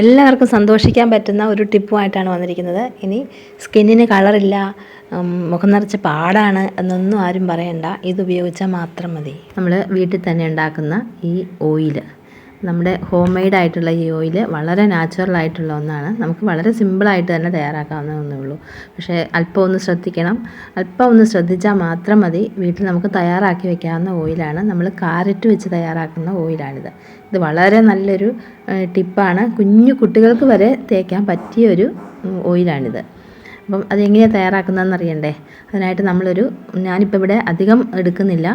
എല്ലാവർക്കും സന്തോഷിക്കാൻ പറ്റുന്ന ഒരു ടിപ്പുമായിട്ടാണ് വന്നിരിക്കുന്നത്. ഇനി സ്കിന്നിന് കളറില്ല മുഖം നിറച്ച് പാടാണ് എന്നൊന്നും ആരും പറയണ്ട. ഇത് ഉപയോഗിച്ചാൽ മാത്രം മതി. നമ്മൾ വീട്ടിൽ തന്നെ ഉണ്ടാക്കുന്ന ഈ ഓയിൽ നമ്മുടെ ഹോം മെയ്ഡ് ആയിട്ടുള്ള ഈ ഓയിൽ വളരെ നാച്ചുറൽ ആയിട്ടുള്ള ഒന്നാണ്. നമുക്ക് വളരെ സിമ്പിളായിട്ട് തന്നെ തയ്യാറാക്കാവുന്ന ഒന്നേ ഉള്ളൂ. പക്ഷേ അല്പം ഒന്ന് ശ്രദ്ധിക്കണം. അല്പം ഒന്ന് ശ്രദ്ധിച്ചാൽ മാത്രം മതി. വീട്ടിൽ നമുക്ക് തയ്യാറാക്കി വെക്കാവുന്ന ഓയിലാണ് നമ്മൾ കാരറ്റ് വെച്ച് തയ്യാറാക്കുന്ന ഓയിലാണിത് ഇത് വളരെ നല്ലൊരു ടിപ്പാണ് കുഞ്ഞു കുട്ടികൾക്ക് വരെ തേക്കാൻ പറ്റിയ ഒരു ഓയിലാണിത് അപ്പം അതെങ്ങനെയാണ് തയ്യാറാക്കുന്നതെന്ന് അറിയണ്ടേ അതിനായിട്ട് നമ്മളൊരു ഞാനിപ്പോൾ ഇവിടെ അധികം എടുക്കുന്നില്ല.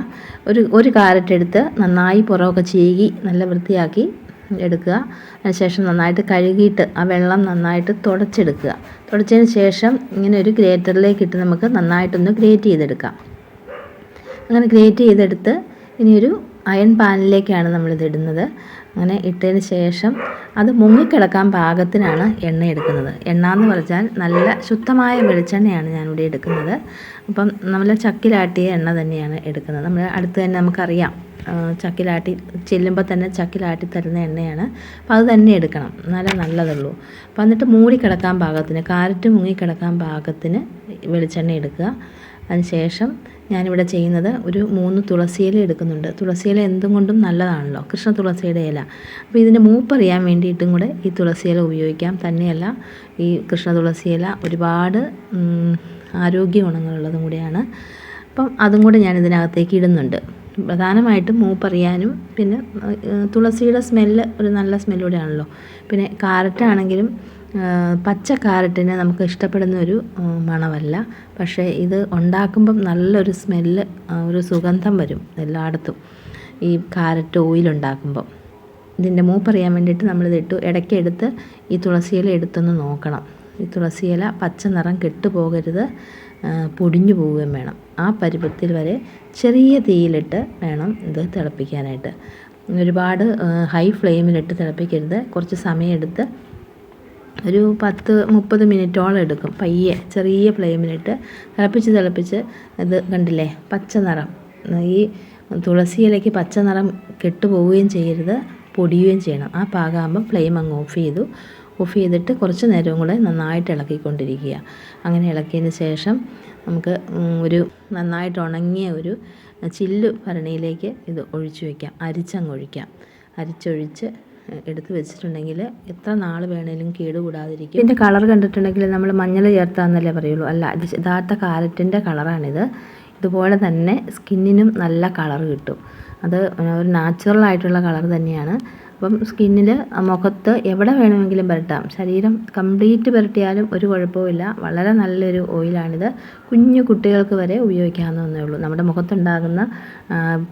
ഒരു ഒരു കാരറ്റ് എടുത്ത് നന്നായി പുറമൊക്കെ ചീകി നല്ല വൃത്തിയാക്കി എടുക്കുക. അതിനുശേഷം നന്നായിട്ട് കഴുകിയിട്ട് ആ വെള്ളം നന്നായിട്ട് തുടച്ചെടുക്കുക. തുടച്ചതിന് ശേഷം ഇങ്ങനെ ഒരു ഗ്രേറ്ററിലേക്ക് ഇട്ട് നമുക്ക് നന്നായിട്ടൊന്ന് ഗ്രേറ്റ് ചെയ്തെടുക്കാം. അങ്ങനെ ഗ്രേറ്റ് ചെയ്തെടുത്ത് ഇനിയൊരു അയൺ പാനിലേക്കാണ് നമ്മളിത് ഇടുന്നത്. അങ്ങനെ ഇട്ടതിന് ശേഷം അത് മുങ്ങിക്കിടക്കാൻ പാകത്തിനാണ് എണ്ണ എടുക്കുന്നത്. എണ്ണ എന്ന് പറഞ്ഞാൽ നല്ല ശുദ്ധമായ വെളിച്ചെണ്ണയാണ് ഞാനിവിടെ എടുക്കുന്നത്. അപ്പം നമ്മൾ ചക്കിലാട്ടിയ എണ്ണ തന്നെയാണ് എടുക്കുന്നത്. നമ്മൾ അടുത്ത് തന്നെ നമുക്കറിയാം. ചക്കിലാട്ടി ചെല്ലുമ്പോൾ തന്നെ ചക്കിലാട്ടി തരുന്ന എണ്ണയാണ്. അപ്പോൾ അത് തന്നെ എടുക്കണം. എന്നാലേ നല്ലതുള്ളൂ. അപ്പോൾ എന്നിട്ട് മൂടി കിടക്കാൻ പാകത്തിന് കാരറ്റ് മുങ്ങി കിടക്കാൻ പാകത്തിന് വെളിച്ചെണ്ണ എടുക്കുക. അതിനുശേഷം ഞാനിവിടെ ചെയ്യുന്നത് ഒരു മൂന്ന് തുളസിയില എടുക്കുന്നുണ്ട്. തുളസിയില എന്തും കൊണ്ടും നല്ലതാണല്ലോ. കൃഷ്ണ തുളസിയുടെ ഇല. അപ്പോൾ ഇതിന്റെ മൂപ്പറിയാൻ വേണ്ടിയിട്ടും കൂടെ ഈ തുളസിയില ഉപയോഗിക്കാം. തന്നെയല്ല ഈ കൃഷ്ണ തുളസിയില ഒരുപാട് ആരോഗ്യ ഗുണങ്ങളുള്ളതും കൂടിയാണ്. അപ്പം അതും കൂടെ ഞാൻ ഇതിനകത്തേക്ക് ഇടുന്നുണ്ട്. പ്രധാനമായിട്ടും മൂപ്പറിയാനും പിന്നെ തുളസിയുടെ സ്മെല്ല് ഒരു നല്ല സ്മെല്ലൂടെയാണല്ലോ പിന്നെ കാരറ്റ് പച്ച കാരറ്റിനെ നമുക്ക് ഇഷ്ടപ്പെടുന്ന ഒരു മണമല്ല. പക്ഷേ ഇത് ഉണ്ടാക്കുമ്പം നല്ലൊരു സ്മെല്ല് ഒരു സുഗന്ധം വരും എല്ലായിടത്തും ഈ കാരറ്റ് ഓയിൽ ഉണ്ടാക്കുമ്പം. ഇതിന്റെ മൂപ്പറിയാൻ വേണ്ടിയിട്ട് നമ്മളിത് ഇട്ടു. ഇടയ്ക്ക് എടുത്ത് ഈ തുളസിയില എടുത്തൊന്ന് നോക്കണം. ഈ തുളസിയില പച്ച നിറം കെട്ടുപോകരുത് പൊടിഞ്ഞു പോവുകയും വേണം. ആ പരുവത്തിൽ വരെ ചെറിയ തീയിലിട്ട് വേണം ഇത് തിളപ്പിക്കാനായിട്ട്. ഒരുപാട് ഹൈ ഫ്ലെയിമിലിട്ട് തിളപ്പിക്കരുത്. കുറച്ച് സമയമെടുത്ത് ഒരു പത്ത് മുപ്പത് മിനിറ്റോളം എടുക്കും. പയ്യെ ചെറിയ ഫ്ലെയിമിലിട്ട് തിളപ്പിച്ച് തിളപ്പിച്ച് ഇത് കണ്ടില്ലേ? പച്ച നിറം. ഈ തുളസി ഇലയ്ക്ക് പച്ച നിറം കെട്ടുപോവുകയും ചെയ്യരുത്. പൊടിയുകയും ചെയ്യണം. ആ പാകാകുമ്പം ഫ്ലെയിം അങ്ങ് ഓഫ് ചെയ്തു. ഓഫ് ചെയ്തിട്ട് കുറച്ച് നേരവും കൂടെ നന്നായിട്ട് ഇളക്കിക്കൊണ്ടിരിക്കുക. അങ്ങനെ ഇളക്കിയതിന് ശേഷം നമുക്ക് ഒരു നന്നായിട്ട് ഉണങ്ങിയ ഒരു ചില്ലു ഭരണിയിലേക്ക് ഇത് ഒഴിച്ചു വയ്ക്കാം അരിച്ചങ്ങ് ഒഴിക്കാം. അരിച്ചൊഴിച്ച് എടുത്ത് വെച്ചിട്ടുണ്ടെങ്കിൽ എത്ര നാൾ വേണേലും കേടുകൂടാതിരിക്കും. ഇതിന്റെ കളർ കണ്ടിട്ടുണ്ടെങ്കിൽ നമ്മൾ മഞ്ഞൾ ചേർത്താന്നല്ലേ പറയുള്ളൂ. അല്ല യഥാർത്ഥ കാരറ്റിന്റെ കളറാണിത്. ഇതുപോലെ തന്നെ സ്കിന്നിനും നല്ല കളർ കിട്ടും. അത് ഒരു നാച്ചുറൽ ആയിട്ടുള്ള കളർ തന്നെയാണ്. അപ്പം സ്കിന്നിൽ മുഖത്ത് എവിടെ വേണമെങ്കിലും പുരട്ടാം. ശരീരം കംപ്ലീറ്റ് പുരട്ടിയാലും ഒരു കുഴപ്പവുമില്ല. വളരെ നല്ലൊരു ഓയിലാണിത്. കുഞ്ഞു കുട്ടികൾക്ക് വരെ ഉപയോഗിക്കാവുന്നതേ ഉള്ളൂ. നമ്മുടെ മുഖത്തുണ്ടാകുന്ന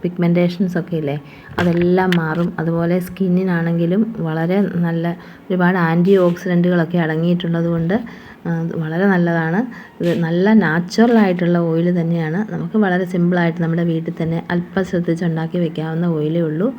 പിഗ്മെന്റേഷൻസ് ഒക്കെ ഇല്ലേ അതെല്ലാം മാറും. അതുപോലെ സ്കിന്നിനാണെങ്കിലും വളരെ നല്ല ഒരുപാട് ആന്റി ഓക്സിഡന്റുകളൊക്കെ അടങ്ങിയിട്ടുള്ളത് കൊണ്ട് വളരെ നല്ലതാണ്. ഇത് നല്ല നാച്ചുറൽ ആയിട്ടുള്ള ഓയിൽ തന്നെയാണ്. നമുക്ക് വളരെ സിമ്പിളായിട്ട് നമ്മുടെ വീട്ടിൽ തന്നെ അല്പം ശ്രദ്ധിച്ചുണ്ടാക്കി വെക്കാവുന്ന ഓയിലേ ഉള്ളൂ.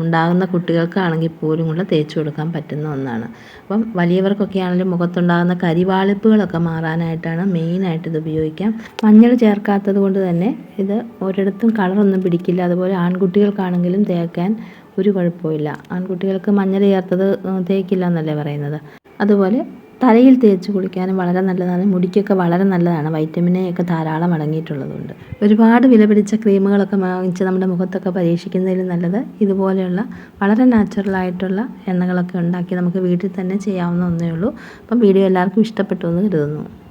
ഉണ്ടാകുന്ന കുട്ടികൾക്കാണെങ്കിൽ പോലും കൂടെ തേച്ച് കൊടുക്കാൻ പറ്റുന്ന ഒന്നാണ്. അപ്പം വലിയവർക്കൊക്കെ ആണെങ്കിലും മുഖത്തുണ്ടാകുന്ന കരിവാളിപ്പുകളൊക്കെ മാറാനായിട്ടാണ് മെയിനായിട്ട് ഇത് ഉപയോഗിക്കാം. മഞ്ഞൾ ചേർക്കാത്തത് കൊണ്ട് തന്നെ ഇത് ഒരിടത്തും കളറൊന്നും പിടിക്കില്ല. അതുപോലെ ആൺകുട്ടികൾക്കാണെങ്കിലും തേക്കാൻ ഒരു കുഴപ്പമില്ല. ആൺകുട്ടികൾക്ക് മഞ്ഞൾ ചേർത്തത് തേക്കില്ല എന്നല്ലേ പറയുന്നത്. അതുപോലെ തലയിൽ തേച്ച് കുളിക്കാനും വളരെ നല്ലതാണ്. മുടിക്കൊക്കെ വളരെ നല്ലതാണ്. വൈറ്റമിൻ എ ഒക്കെ ധാരാളം അടങ്ങിയിട്ടുള്ളതുകൊണ്ട്. ഒരുപാട് വില പിടിച്ച ക്രീമുകളൊക്കെ വാങ്ങിച്ച് നമ്മുടെ മുഖത്തൊക്കെ പരീക്ഷിക്കുന്നതിലും നല്ലത് ഇതുപോലെയുള്ള വളരെ നാച്ചുറലായിട്ടുള്ള എണ്ണകളൊക്കെ ഉണ്ടാക്കി നമുക്ക് വീട്ടിൽ തന്നെ ചെയ്യാവുന്ന ഒന്നേ ഉള്ളൂ. അപ്പം വീഡിയോ എല്ലാവർക്കും ഇഷ്ടപ്പെട്ടു എന്ന് കരുതുന്നു.